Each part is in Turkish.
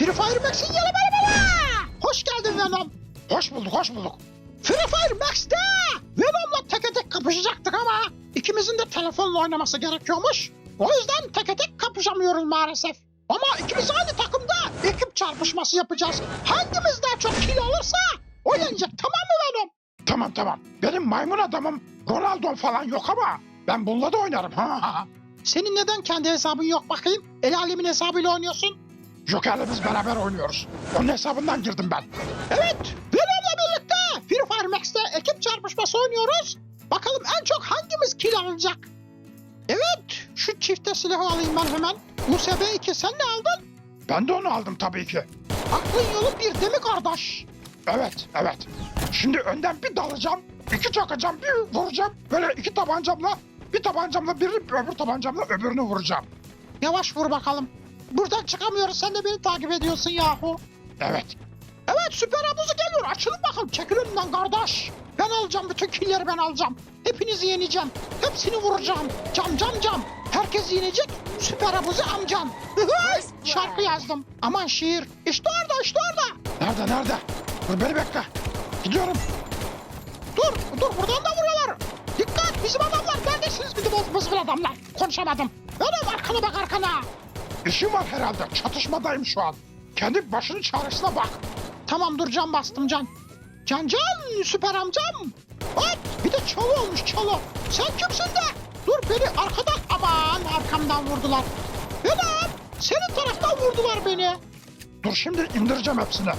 Free Fire Max'in yeni bölümüne! Hoş geldin Venom. Hoş bulduk, hoş bulduk. Free Fire Max'te Venom'la teke tek kapışacaktık ama ikimizin de telefonla oynaması gerekiyormuş. O yüzden teke tek kapışamıyoruz maalesef. Ama ikimiz aynı takımda ekip çarpışması yapacağız. Hangimiz daha çok kill alırsa o yenecek tamam mı Venom? Tamam tamam. Benim maymun adamım Ronaldo falan yok ama ben bununla da oynarım. Ha. Senin neden kendi hesabın yok bakayım? El alemin hesabıyla oynuyorsun. Joker'le biz beraber oynuyoruz. Onun hesabından girdim ben. Evet, Venom'la birlikte Free Fire Max'te ekip çarpışması oynuyoruz. Bakalım en çok hangimiz kill alacak? Evet, şu çifte silahı alayım ben hemen. USB 2 sen ne aldın? Ben de onu aldım tabii ki. Aklın yolu bir değil mi kardeş? Evet, evet. Şimdi önden bir dalacağım, iki çakacağım, bir vuracağım. Böyle iki tabancamla, bir tabancamla birini, öbür tabancamla öbürünü vuracağım. Yavaş vur bakalım. Buradan çıkamıyoruz, sen de beni takip ediyorsun yahu. Evet. Evet, süper havuzu geliyor. Açılın bakalım, çekil önümden kardeş. Ben alacağım, bütün killeri ben alacağım. Hepinizi yeneceğim. Hepsini vuracağım. Cam cam cam. Herkes yenecek. Süper havuzu amcam. Şarkı yazdım. Aman şiir. İşte orada, işte orada. Nerede, nerede? Dur beni bekle. Gidiyorum. Dur, dur buradan da vuruyorlar. Dikkat, bizim adamlar. Neredesiniz bizim bizim adamlar? Konuşamadım. Öyle arkana bak arkana. İşim var herhalde. Çatışmadayım şu an. Kendi başının çaresine bak. Tamam dur can bastım can. Can can süper amcam. Bak bir de çalı olmuş çalı. Sen kimsin de? Dur beni arkadan aman arkamdan vurdular. Venom senin taraftan vurdular beni. Dur şimdi indireceğim hepsini.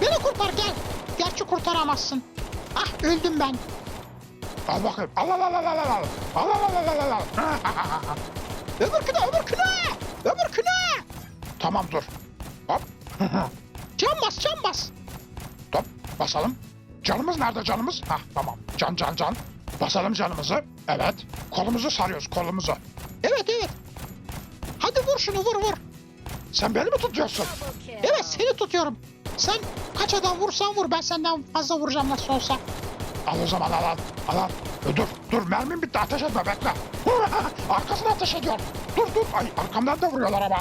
Beni kurtar gel. Gerçi kurtaramazsın. Ah öldüm ben. Al bakayım. Al al al al al al. Al al al al al al. Öbürküne. Öbürküne. Tamam dur. Hop. Can bas can bas. Top basalım. Canımız nerede canımız? Hah tamam. Can can can. Basalım canımızı. Evet. Kolumuzu sarıyoruz kolumuzu. Evet evet. Hadi vur şunu vur vur. Sen beni mi tutuyorsun? Evet seni tutuyorum. Sen kaç adam vursan vur ben senden fazla vuracağım nasıl olsa. Al o zaman al al. Al al. E, Dur dur mermim bitti ateş etme bekle. Arkasına ateş ediyor. Dur dur. Ay arkamdan da vuruyorlar ama.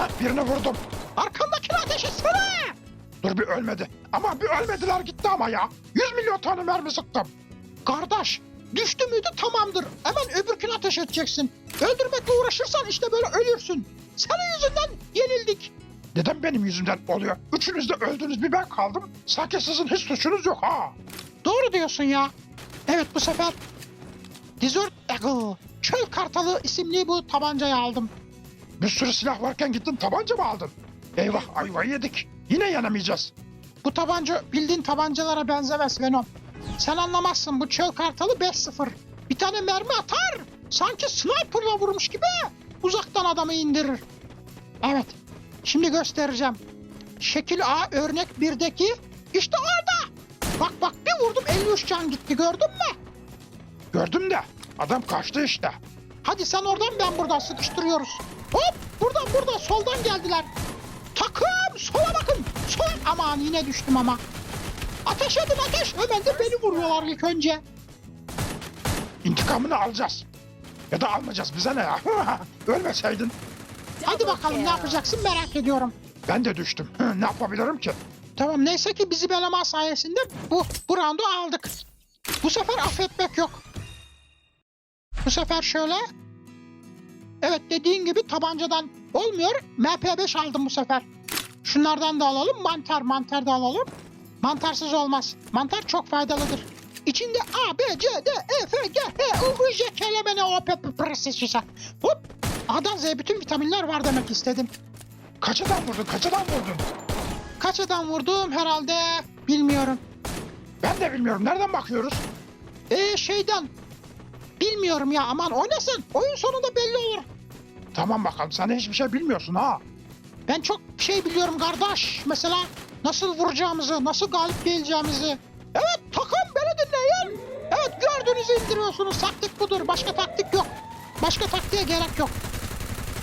Hah birini vurdum. Arkandakini ateş etsene. Dur bir ölmedi. Ama bir ölmediler gitti ama ya. 100 milyon tane mermi sıktım. Kardeş düştü müydü tamamdır. Hemen öbürkünü ateş edeceksin. Öldürmekle uğraşırsan işte böyle ölürsün. Senin yüzünden yenildik. Neden benim yüzümden oluyor? Üçünüz de öldünüz bir ben kaldım. Sanki sizin hiç suçunuz yok ha. Doğru diyorsun ya. Evet bu sefer Desert Eagle Çöl Kartalı isimli bu tabancayı aldım. Bir sürü silah varken gittin tabanca mı aldın? Eyvah ayvayı yedik. Yine yenemeyeceğiz. Bu tabanca bildiğin tabancalara benzemez Venom. Sen anlamazsın bu çöl kartalı 5-0. Bir tane mermi atar. Sanki sniperla vurmuş gibi uzaktan adamı indirir. Evet. Şimdi göstereceğim. Şekil A örnek 1'deki işte orada. Bak bak bir vurdum 53 can gitti gördün mü? Gördüm de adam kaçtı işte. Hadi sen oradan ben buradan sıkıştırıyoruz. Hop buradan buradan soldan geldiler. Takım sola bakın. Sol aman yine düştüm ama. Ateş edin ateş. Hemen de beni vuruyorlar ilk önce. İntikamını alacağız. Ya da almayacağız bize ne ya? Ölmeseydin. Hadi bakalım ne yapacaksın merak ediyorum. Ben de düştüm. ne yapabilirim ki? Tamam neyse ki bizi belama sayesinde bu, bu roundu aldık. Bu sefer affetmek yok. Bu sefer şöyle. Evet dediğin gibi tabancadan olmuyor. MP5 aldım bu sefer. Şunlardan da alalım. Mantar, mantar da alalım. Mantarsız olmaz. Mantar çok faydalıdır. İçinde A, B, C, D, E, F, G, H, I, J, K, L, M, N, O, P, P, P, S, Ş, S. Hop! A'dan Z'ye bütün vitaminler var demek istedim. Kaç adam vurdun? Kaç adam vurdun? Kaç adam vurdum herhalde bilmiyorum. Ben de bilmiyorum. Nereden bakıyoruz? Ee şeyden bilmiyorum ya aman oynasın. Oyun sonunda belli olur. Tamam bakalım. Sen hiçbir şey bilmiyorsun ha. Ben çok şey biliyorum kardeş. Mesela nasıl vuracağımızı, nasıl galip geleceğimizi. Evet takım beni dinleyin. Evet gördüğünüzü indiriyorsunuz. Taktik budur. Başka taktik yok. Başka taktiğe gerek yok.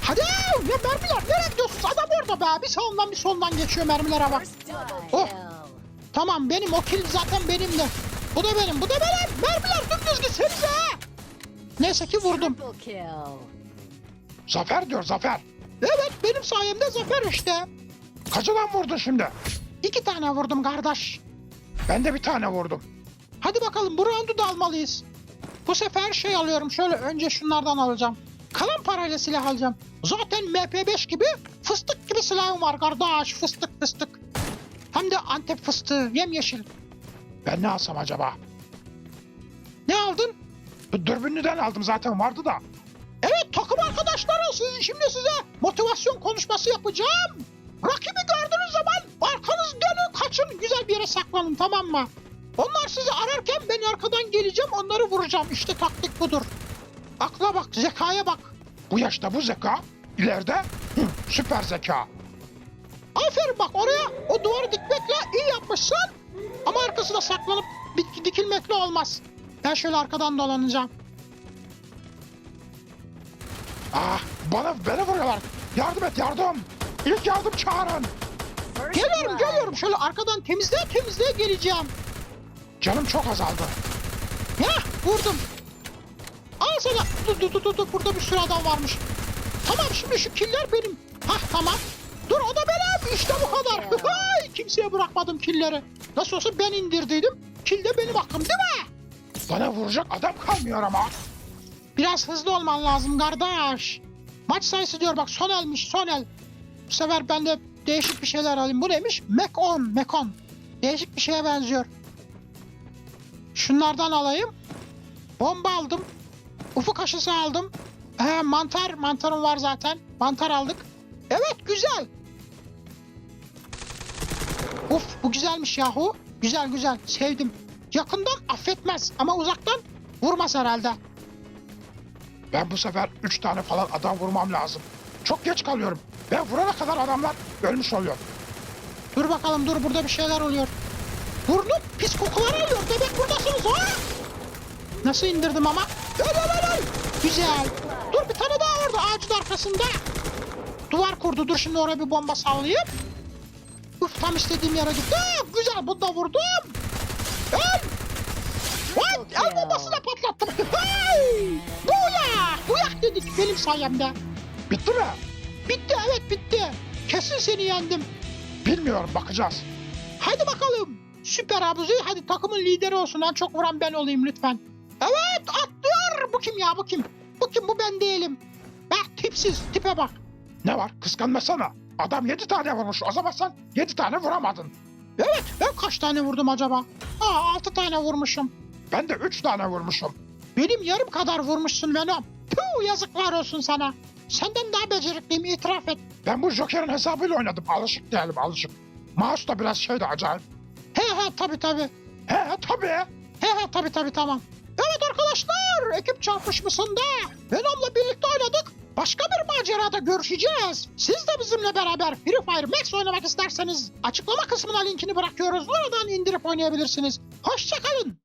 Hadi ne mermiler nereye gidiyorsunuz? Adam orada be. Bir sağından bir soldan geçiyor mermilere bak. Oh. Tamam benim o kill zaten benim de. Bu da benim, bu da benim. Mermiler dümdüz gitsenize. Neyse ki vurdum. Zafer diyor Zafer. Evet benim sayemde zafer işte. Kaçıdan vurdun şimdi? İki tane vurdum kardeş. Ben de bir tane vurdum. Hadi bakalım bu roundu da almalıyız. Bu sefer şey alıyorum şöyle önce şunlardan alacağım. Kalan parayla silah alacağım. Zaten MP5 gibi fıstık gibi silahım var kardeş fıstık fıstık. Hem de Antep fıstığı yemyeşil. Ben ne alsam acaba? Ne aldın? Dürbünlüden aldım zaten vardı da. Arkadaşlarım sizin şimdi size motivasyon konuşması yapacağım. Rakibi gördüğünüz zaman arkanız dönün kaçın güzel bir yere saklanın tamam mı? Onlar sizi ararken ben arkadan geleceğim onları vuracağım işte taktik budur. Akla bak zekaya bak. Bu yaşta bu zeka, ileride hı, süper zeka. Aferin bak oraya o duvarı dikmekle iyi yapmışsın. Ama arkasına saklanıp dik- dikilmekle olmaz. Ben şöyle arkadan dolanacağım. Ah bana beni vuruyorlar. Yardım et yardım. İlk yardım çağırın. Geliyorum geliyorum şöyle arkadan temizleye temizleye geleceğim. Canım çok azaldı. Ya vurdum. Al sana. Dur dur dur dur, dur burada bir sürü adam varmış. Tamam şimdi şu killer benim. Hah tamam. Dur o da benim. İşte bu kadar. Hay, Kimseye bırakmadım killeri. Nasıl olsa ben indirdiydim. Kill de benim hakkım değil mi? Bana vuracak adam kalmıyor ama. Biraz hızlı olman lazım kardeş. Maç sayısı diyor bak son elmiş son el. Bu sefer ben de değişik bir şeyler alayım. Bu neymiş? Mekon, Mekon. Değişik bir şeye benziyor. Şunlardan alayım. Bomba aldım. Ufuk aşısı aldım. He, mantar, mantarım var zaten. Mantar aldık. Evet güzel. Uf bu güzelmiş yahu. Güzel güzel sevdim. Yakından affetmez ama uzaktan vurmaz herhalde. Ben bu sefer üç tane falan adam vurmam lazım. Çok geç kalıyorum. Ben vurana kadar adamlar ölmüş oluyor. Dur bakalım dur burada bir şeyler oluyor. Burnum pis kokular alıyor. Demek buradasınız ha? Nasıl indirdim ama? Öl öl öl. Güzel. Dur bir tane daha orada ağacın arkasında. Duvar kurdu. Dur şimdi oraya bir bomba sallayayım. Uf tam istediğim yere gitti. Güzel bunu da vurdum. Dedik benim sayemde. Bitti mi? Bitti evet bitti. Kesin seni yendim. Bilmiyorum bakacağız. Hadi bakalım. Süper Abuzi hadi takımın lideri olsun. En çok vuran ben olayım lütfen. Evet atlıyor. Bu kim ya bu kim? Bu kim bu ben değilim. Bak tipsiz tipe bak. Ne var? Kıskanmasana. Adam yedi tane vurmuş. O zaman sen yedi tane vuramadın. Evet ben kaç tane vurdum acaba? Aa altı tane vurmuşum. Ben de üç tane vurmuşum. Benim yarım kadar vurmuşsun Venom. Tüh yazıklar olsun sana. Senden daha becerikliyim itiraf et. Ben bu Joker'in hesabıyla oynadım. Alışık değilim alışık. Mouse da biraz şeydi acayip. He he tabi tabi. He he tabii. He he tabi tabi tamam. Evet arkadaşlar ekip çarpışmasında Venom'la birlikte oynadık. Başka bir macerada görüşeceğiz. Siz de bizimle beraber Free Fire Max oynamak isterseniz açıklama kısmına linkini bırakıyoruz. Oradan indirip oynayabilirsiniz. Hoşçakalın.